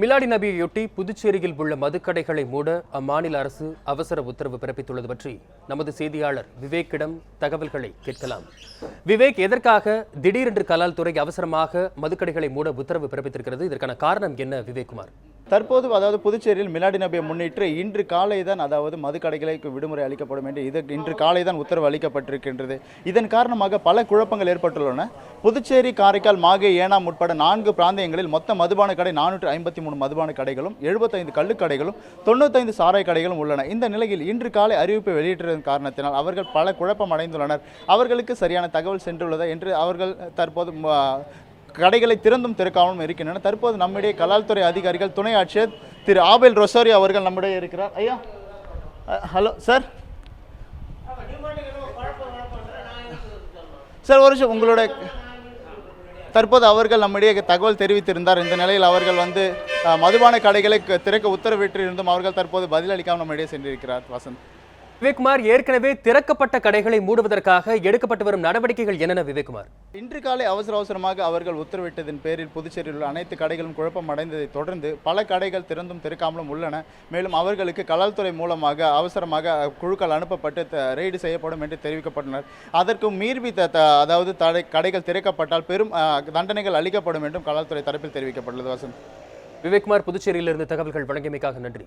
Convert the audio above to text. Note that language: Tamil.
மிலாடி நபியையொட்டி புதுச்சேரியில் உள்ள மதுக்கடைகளை மூட அம்மாநில அரசு அவசர உத்தரவு பிறப்பித்துள்ளது பற்றி நமது செய்தியாளர் விவேக்கிடம் தகவல்களை கேட்கலாம். விவேக் எதற்காக திடீரென்று கலால் துறை அவசரமாக மதுக்கடைகளை மூட உத்தரவு பிறப்பித்திருக்கிறது? இதற்கான காரணம் என்ன விவேக்குமார் தற்போது அதாவது புதுச்சேரியில் மிலாடி நபியை முன்னிட்டு இன்று காலை தான் அதாவது மதுக்கடைகளுக்கு விடுமுறை அளிக்கப்படும் என்று இது இன்று காலை தான் உத்தரவு அளிக்கப்பட்டிருக்கின்றது. இதன் காரணமாக பல குழப்பங்கள் ஏற்பட்டுள்ளன. புதுச்சேரி காரைக்கால் மாகே ஏனாம் உட்பட நான்கு பிராந்தியங்களில் மொத்த மதுபான கடை நானூற்று ஐம்பத்தி மூணு மதுபான கடைகளும் எழுபத்தைந்து கள்ளுக்கடைகளும் தொண்ணூத்தைந்து சாராய் கடைகளும் உள்ளன. இந்த நிலையில் இன்று காலை அறிவிப்பை வெளியிட்டிருந்த காரணத்தினால் அவர்கள் பல குழப்பம் அடைந்துள்ளனர். அவர்களுக்கு சரியான தகவல் சென்றுள்ளதா என்று அவர்கள் தற்போது கடைகளை திறந்தும் திறக்காமலும் இருக்கின்றன. தற்போது நம்முடைய கலால்துறை அதிகாரிகள் துணை ஆட்சியர் திரு ஆபேல் ரொசாரி அவர்கள் நம்முடைய இருக்கிறார். ஐயா ஹலோ சார். சார் ஒரு நிமிஷம் உங்களோட தற்போது அவர்கள் நம்முடைய தகவல் தெரிவித்திருந்தார். இந்த நிலையில் அவர்கள் வந்து மதுபான கடைகளை திறக்க உத்தரவிட்டிருந்தும் அவர்கள் தற்போது பதிலளிக்காமல் நம்மிடையே சென்றிருக்கிறார். வசந்த். விவேக்குமார் ஏற்கனவே திறக்கப்பட்ட கடைகளை மூடுவதற்காக எடுக்கப்பட்டு வரும் நடவடிக்கைகள் என்னென்ன விவேக்குமார்? இன்று காலை அவசர அவசரமாக அவர்கள் உத்தரவிட்டதன் பேரில் புதுச்சேரியில் உள்ள அனைத்து கடைகளும் குழப்பம் அடைந்ததை தொடர்ந்து பல கடைகள் திறந்தும் திறக்காமலும் உள்ளன. மேலும் அவர்களுக்கு கலால்துறை மூலமாக அவசரமாக குழுக்கள் அனுப்பப்பட்டு ரெய்டு செய்யப்படும் என்று தெரிவிக்கப்பட்டனர் அதற்கு மீறி த- த- அதாவது தடை கடைகள் திறக்கப்பட்டால் பெரும் தண்டனைகள் அளிக்கப்படும் என்றும் கலால்துறை தரப்பில் தெரிவிக்கப்பட்டுள்ளது வசந்த். விவேக்குமார் புதுச்சேரியிலிருந்து தகவல்கள் வழங்கியமைக்காக நன்றி.